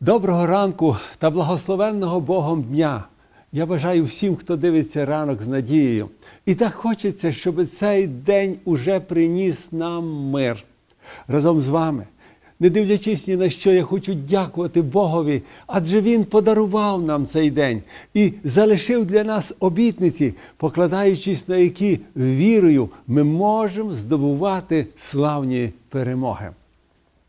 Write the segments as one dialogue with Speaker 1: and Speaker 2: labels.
Speaker 1: Доброго ранку та благословенного Богом дня. Я бажаю всім, хто дивиться ранок з надією. І так хочеться, щоб цей день уже приніс нам мир. Разом з вами, не дивлячись ні на що, я хочу дякувати Богові, адже Він подарував нам цей день і залишив для нас обітниці, покладаючись на які вірою ми можемо здобувати славні перемоги.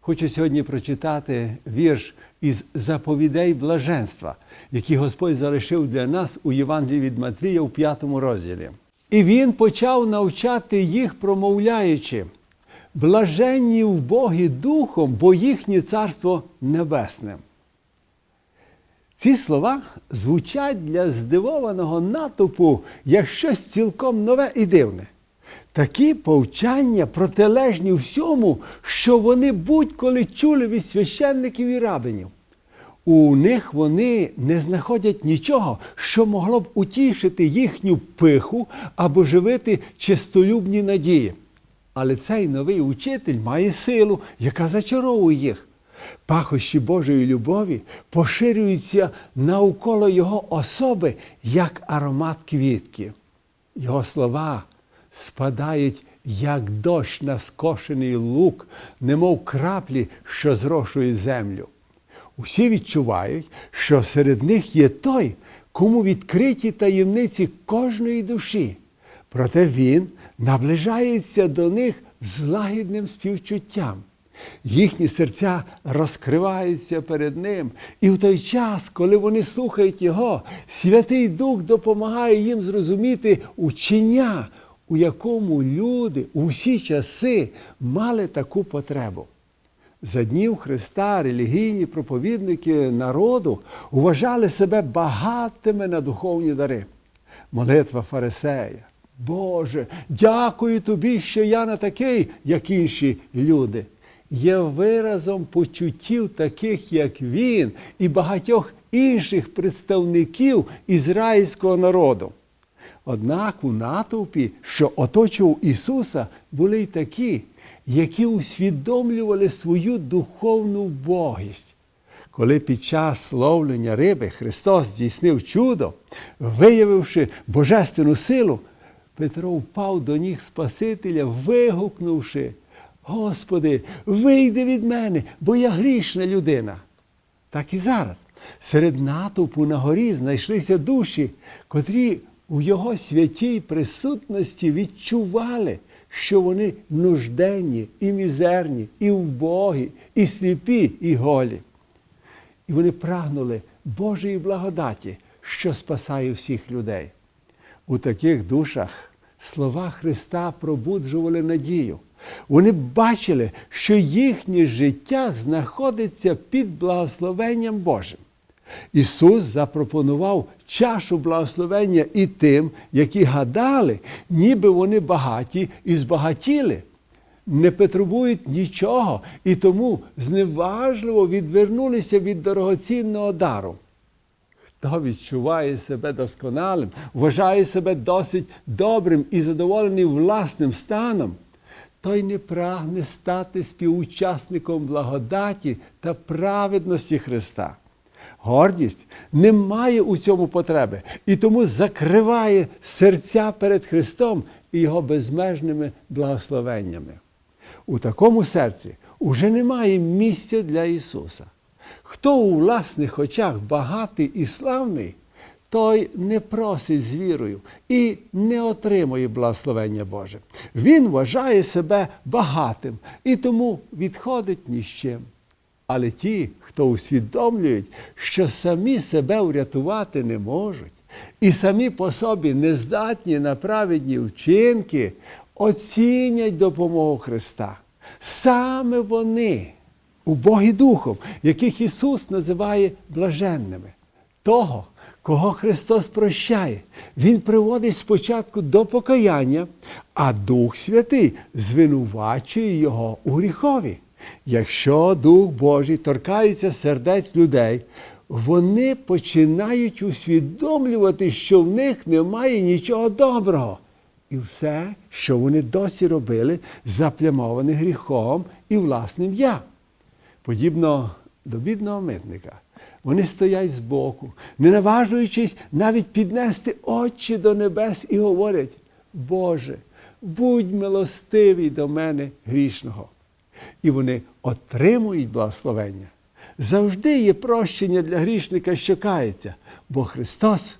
Speaker 1: Хочу сьогодні прочитати вірш із заповідей блаженства, які Господь залишив для нас у Євангелії від Матвія у п'ятому розділі. І він почав навчати їх, промовляючи: блаженні в Богі духом, бо їхнє царство небесне. Ці слова звучать для здивованого натовпу як щось цілком нове і дивне. Такі повчання протилежні всьому, що вони будь-коли чули від священників і рабинів. У них вони не знаходять нічого, що могло б утішити їхню пиху або живити чистолюбні надії. Але цей новий учитель має силу, яка зачаровує їх. Пахощі Божої любові поширюються навколо його особи, як аромат квітки. Його слова спадають, як дощ на скошений лук, немов краплі, що зрошують землю. Усі відчувають, що серед них є той, кому відкриті таємниці кожної душі. Проте він наближається до них з лагідним співчуттям. Їхні серця розкриваються перед ним. І в той час, коли вони слухають Його, Святий Дух допомагає їм зрозуміти учення, у якому люди у всі часи мали таку потребу. За днів Христа релігійні проповідники народу вважали себе багатими на духовні дари. Молитва Фарисея. Боже, дякую тобі, що я не такий, як інші люди. Є виразом почуттів таких, як він, і багатьох інших представників ізраїльського народу. Однак у натовпі, що оточував Ісуса, були й такі, які усвідомлювали свою духовну вбогість. Коли під час ловлення риби Христос здійснив чудо, виявивши божественну силу, Петро впав до ніг Спасителя, вигукнувши: Господи, вийди від мене, бо я грішна людина. Так і зараз. Серед натовпу на горі знайшлися душі, котрі у його святій присутності відчували, що вони нужденні і мізерні, і вбогі, і сліпі, і голі. І вони прагнули Божої благодаті, що спасає всіх людей. У таких душах слова Христа пробуджували надію. Вони бачили, що їхнє життя знаходиться під благословенням Божим. Ісус запропонував чашу благословення і тим, які гадали, ніби вони багаті і збагатіли, не потребують нічого і тому зневажливо відвернулися від дорогоцінного дару. Хто відчуває себе досконалим, вважає себе досить добрим і задоволений власним станом, той не прагне стати співучасником благодаті та праведності Христа. Гордість не має у цьому потреби і тому закриває серця перед Христом і Його безмежними благословеннями. У такому серці уже немає місця для Ісуса. Хто у власних очах багатий і славний, той не просить з вірою і не отримує благословення Боже. Він вважає себе багатим і тому відходить ні з чим. Але ті, хто усвідомлюють, що самі себе врятувати не можуть, і самі по собі не здатні на праведні вчинки, оцінять допомогу Христа. Саме вони, убогі духом, яких Ісус називає блаженними, того, кого Христос прощає, Він приводить спочатку до покаяння, а Дух Святий звинувачує Його у гріхові. Якщо Дух Божий торкається сердець людей, вони починають усвідомлювати, що в них немає нічого доброго. І все, що вони досі робили, заплямоване гріхом і власним я. Подібно до бідного митника. Вони стоять збоку, не наважуючись навіть піднести очі до небес і говорять: Боже, будь милостивий до мене грішного. І вони отримують благословення. Завжди є прощення для грішника, що кається, бо Христос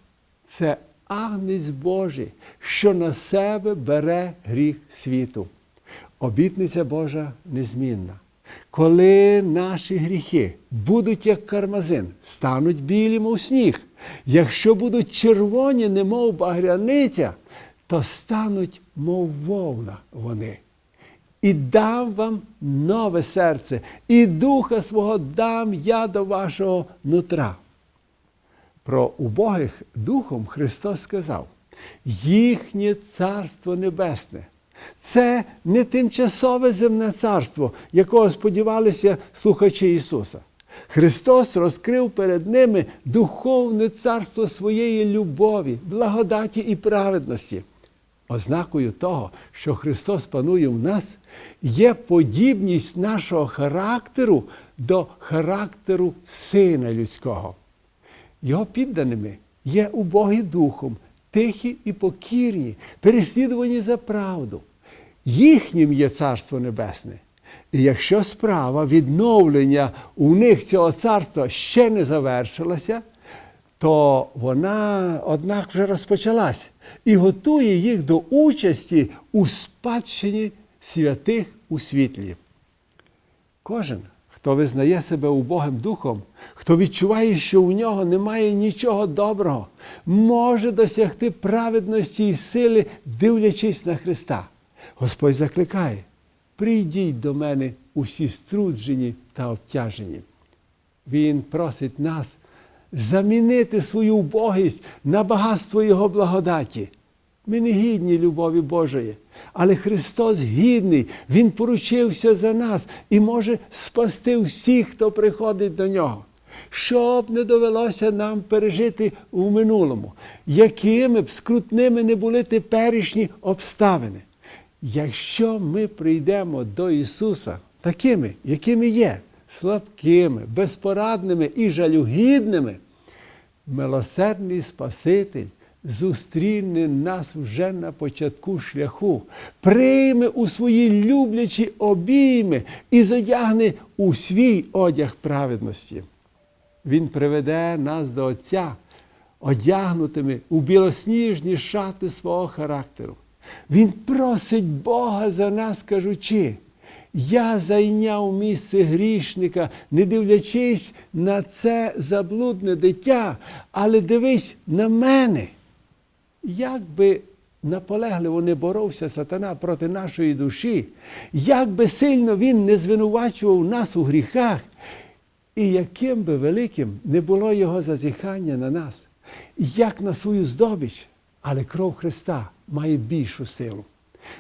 Speaker 1: це агнець Божий, що на себе бере гріх світу. Обітниця Божа незмінна. Коли наші гріхи будуть як кармазин, стануть білі, мов сніг, якщо будуть червоні, немов багряниця, то стануть, мов вовна вони. І дам вам нове серце, і духа свого дам я до вашого нутра. Про убогих духом Христос сказав: їхнє царство небесне. Це не тимчасове земне царство, якого сподівалися слухачі Ісуса. Христос розкрив перед ними духовне царство своєї любові, благодаті і праведності. Ознакою того, що Христос панує в нас, є подібність нашого характеру до характеру Сина Людського. Його підданими є убогі духом, тихі і покірні, переслідувані за правду. Їхнім є Царство Небесне. І якщо справа відновлення у них цього царства ще не завершилася, то вона, однак, вже розпочалась і готує їх до участі у спадщині святих у світлі. Кожен, хто визнає себе убогим духом, хто відчуває, що у нього немає нічого доброго, може досягти праведності і сили, дивлячись на Христа. Господь закликає: прийдіть до мене усі струджені та обтяжені. Він просить нас замінити свою убогість на багатство Його благодаті. Ми не гідні любові Божої, але Христос гідний, Він поручився за нас і може спасти всіх, хто приходить до нього. Щоб не довелося нам пережити у минулому, якими б скрутними не були теперішні обставини. Якщо ми прийдемо до Ісуса такими, якими є, слабкими, безпорадними і жалюгідними, милосердний Спаситель зустріне нас вже на початку шляху, прийме у свої люблячі обійми і задягне у свій одяг праведності. Він приведе нас до Отця, одягнутими у білосніжні шати свого характеру. Він просить Бога за нас, кажучи, я зайняв місце грішника, не дивлячись на це заблудне дитя, але дивись на мене. Як би наполегливо не боровся сатана проти нашої душі, як би сильно він не звинувачував нас у гріхах, і яким би великим не було його зазіхання на нас, як на свою здобич, але кров Христа має більшу силу.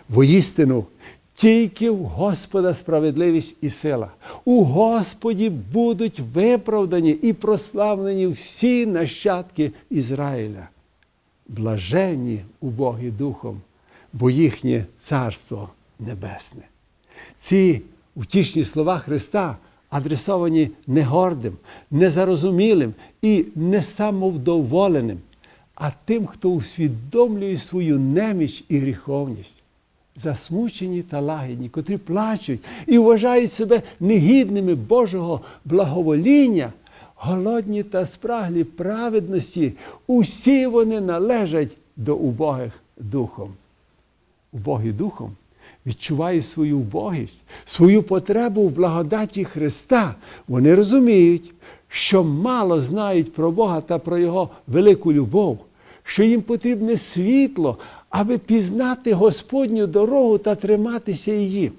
Speaker 1: Воістину, тільки в Господа справедливість і сила. У Господі будуть виправдані і прославлені всі нащадки Ізраїля. Блаженні убогі духом, бо їхнє царство небесне. Ці утішні слова Христа адресовані не гордим, незарозумілим і несамовдоволеним, а тим, хто усвідомлює свою неміч і гріховність, засмучені та лагідні, котрі плачуть і вважають себе негідними Божого благовоління, голодні та спраглі праведності, усі вони належать до убогих духом. Убогий духом відчувають свою убогість, свою потребу в благодаті Христа. Вони розуміють, що мало знають про Бога та про Його велику любов, що їм потрібне світло, аби пізнати Господню дорогу та триматися її.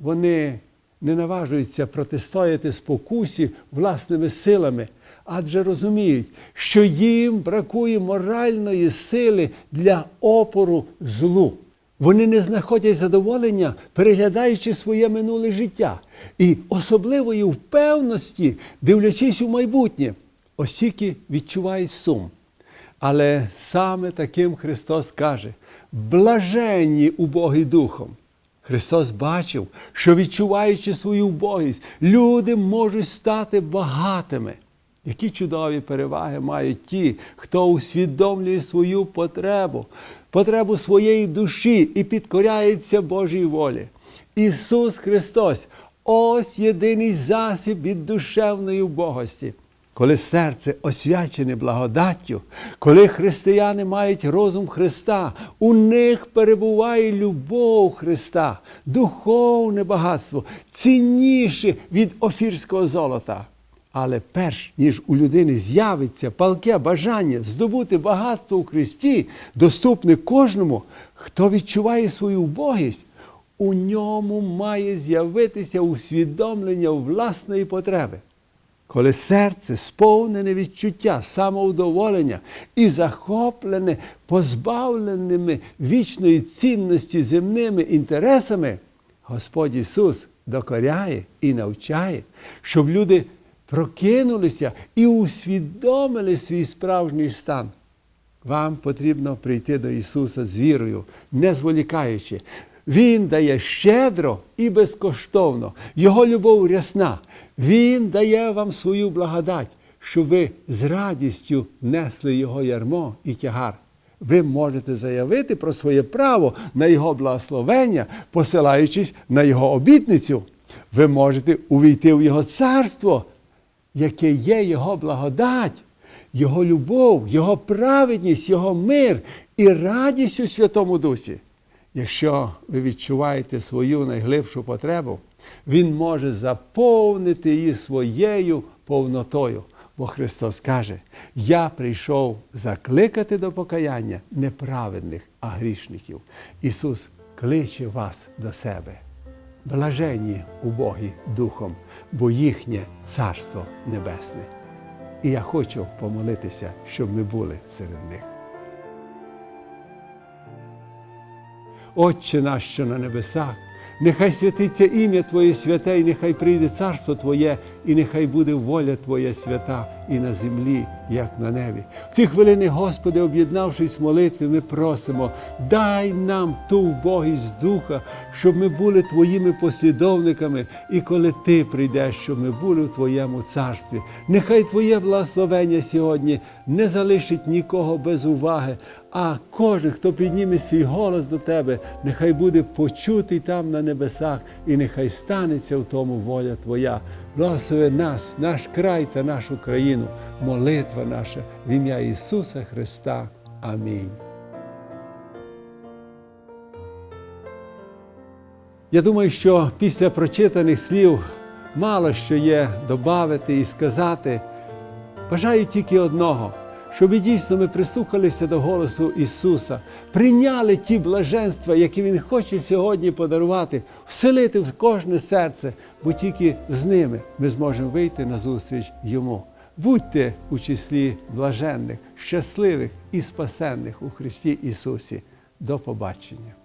Speaker 1: Вони не наважуються протистояти спокусі власними силами, адже розуміють, що їм бракує моральної сили для опору злу. Вони не знаходять задоволення, переглядаючи своє минуле життя і особливої впевності, дивлячись у майбутнє, осіки відчувають сум. Але саме таким Христос каже: блаженні убогі духом. Христос бачив, що відчуваючи свою убогість, люди можуть стати багатими. Які чудові переваги мають ті, хто усвідомлює свою потребу, потребу своєї душі і підкоряється Божій волі. Ісус Христос ось єдиний засіб від душевної убогості. Коли серце освячене благодаттю, коли християни мають розум Христа, у них перебуває любов Христа, духовне багатство, цінніше від офірського золота. Але перш ніж у людини з'явиться палке бажання здобути багатство у Христі, доступне кожному, хто відчуває свою убогість, у ньому має з'явитися усвідомлення власної потреби. Коли серце сповнене відчуття самовдоволення і захоплене позбавленими вічної цінності земними інтересами, Господь Ісус докоряє і навчає, щоб люди прокинулися і усвідомили свій справжній стан. Вам потрібно прийти до Ісуса з вірою, не зволікаючи. Він дає щедро і безкоштовно. Його любов рясна. Він дає вам свою благодать, щоб ви з радістю несли Його ярмо і тягар. Ви можете заявити про своє право на Його благословення, посилаючись на Його обітницю. Ви можете увійти в Його царство, яке є Його благодать. Його любов, Його праведність, Його мир і радість у Святому Дусі. Якщо ви відчуваєте свою найглибшу потребу, Він може заповнити її своєю повнотою. Бо Христос каже: Я прийшов закликати до покаяння неправедних, а грішників. Ісус кличе вас до себе. Блаженні убогі духом, бо їхнє Царство Небесне. І я хочу помолитися, щоб ми були серед них. Отче наш, що на небесах, нехай святиться ім'я Твоє святе, і нехай прийде царство Твоє, і нехай буде воля Твоя свята і на землі, як на небі. В ці хвилини, Господи, об'єднавшись в молитві, ми просимо, дай нам ту вбогість духа, щоб ми були Твоїми послідовниками, і коли Ти прийдеш, щоб ми були в Твоєму царстві. Нехай Твоє благословення сьогодні не залишить нікого без уваги, а кожен, хто підніме свій голос до Тебе, нехай буде почутий там на небесах, і нехай станеться в тому воля Твоя. Благослови нас, наш край та нашу країну, молитва наша в ім'я Ісуса Христа. Амінь. Я думаю, що після прочитаних слів мало що є додати і сказати. Бажаю тільки одного, щоб дійсно ми прислухалися до голосу Ісуса, прийняли ті блаженства, які Він хоче сьогодні подарувати, вселити в кожне серце, бо тільки з ними ми зможемо вийти на зустріч Йому. Будьте у числі блаженних, щасливих і спасенних у Христі Ісусі. До побачення.